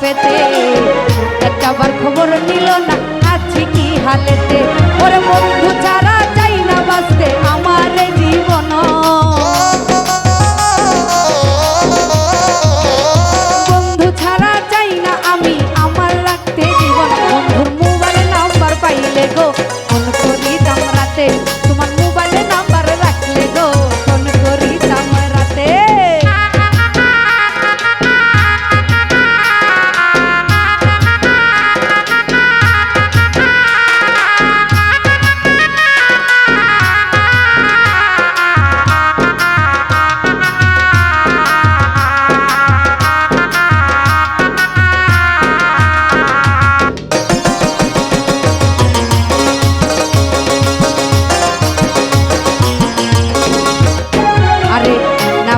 পেতে। একবার খবর নিল না আছি কি হালেতে? ওর বন্ধু চার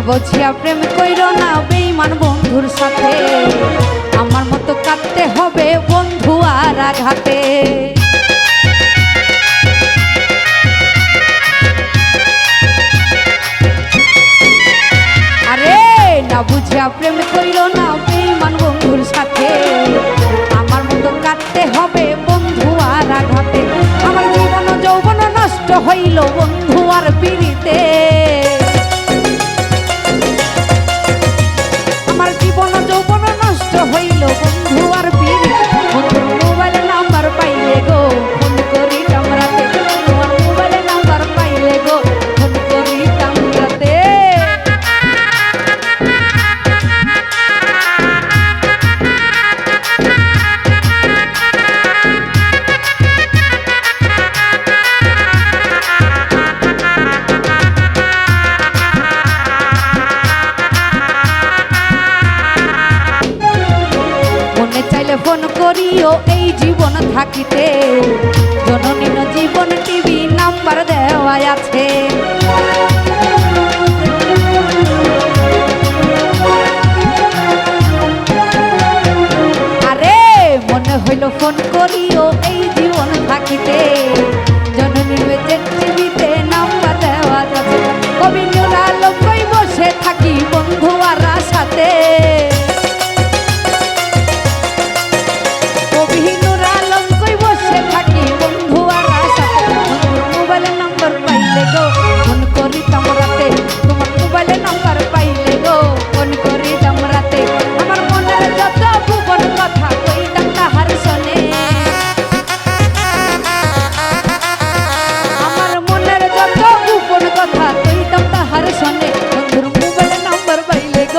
বলছিয়া প্রেম কইর না বেইমান বন্ধুর সাথে। আমার মতো কাঁদতে হবে বন্ধু আর আঘাতে। আরে, না বুঝিয়া প্রেম কইর না বেইমান বন্ধুর সাথে। আমার মতো কাঁদতে হবে বন্ধু আর আঘাতে। আমার জীবন যৌবন নষ্ট হইল বন্ধু আর পিড়িতে ফোন করিও এই জীবন থাকিতে। জননীন জীবন টিভি নাম্বার দেওয়া আছে।